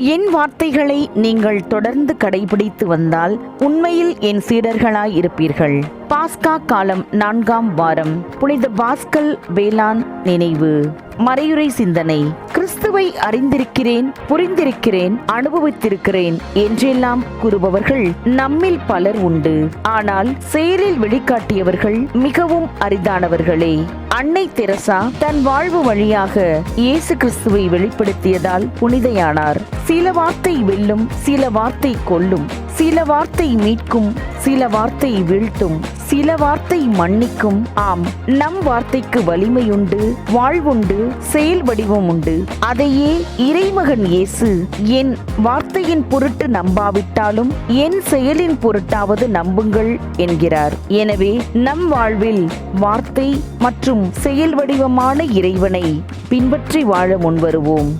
என் வார்த்தைகளை நீங்கள் தொடர்ந்து கடைபிடித்து வந்தால் உண்மையில் என் சீடர்களாய் இருப்பீர்கள் பாஸ்கா காலம் நான்காம் வாரம். புனித பாஸ்கல் வேளாண் நினைவு. மறையுறை சிந்தனை. கிறிஸ்துவை அறிந்திருக்கிறேன் புரிந்திருக்கிறேன் அனுபவித்திருக்கிறேன் என்றெல்லாம் கூறுபவர்கள் நம்மில் பலர் உண்டு. ஆனால் செயலில் வெளிக்காட்டியவர்கள் மிகவும் அரிதானவர்களே. அன்னை தெரசா தன் வாழ்வு வழியாக இயேசு கிறிஸ்துவை வெளிப்படுத்தியதால் புனிதையானார். சில வார்த்தை வெல்லும் சில வார்த்தை கொல்லும் சில வார்த்தை மீட்கும் சில வார்த்தை வீழ்த்தும் சில வார்த்தை மன்னிக்கும். ஆம் நம் வார்த்தைக்கு வலிமையுண்டு வாழ்வுண்டு செயல் வடிவம் உண்டு அதையே இறைமகன் இயேசு என் வார்த்தையின் பொருட்டு நம்பாவிட்டாலும் என் செயலின் பொருட்டாவது நம்புங்கள் என்கிறார். எனவே நம் வாழ்வில் வார்த்தை மற்றும் செயல் வடிவமான இறைவனை பின்பற்றி வாழ முன்வருவோம்.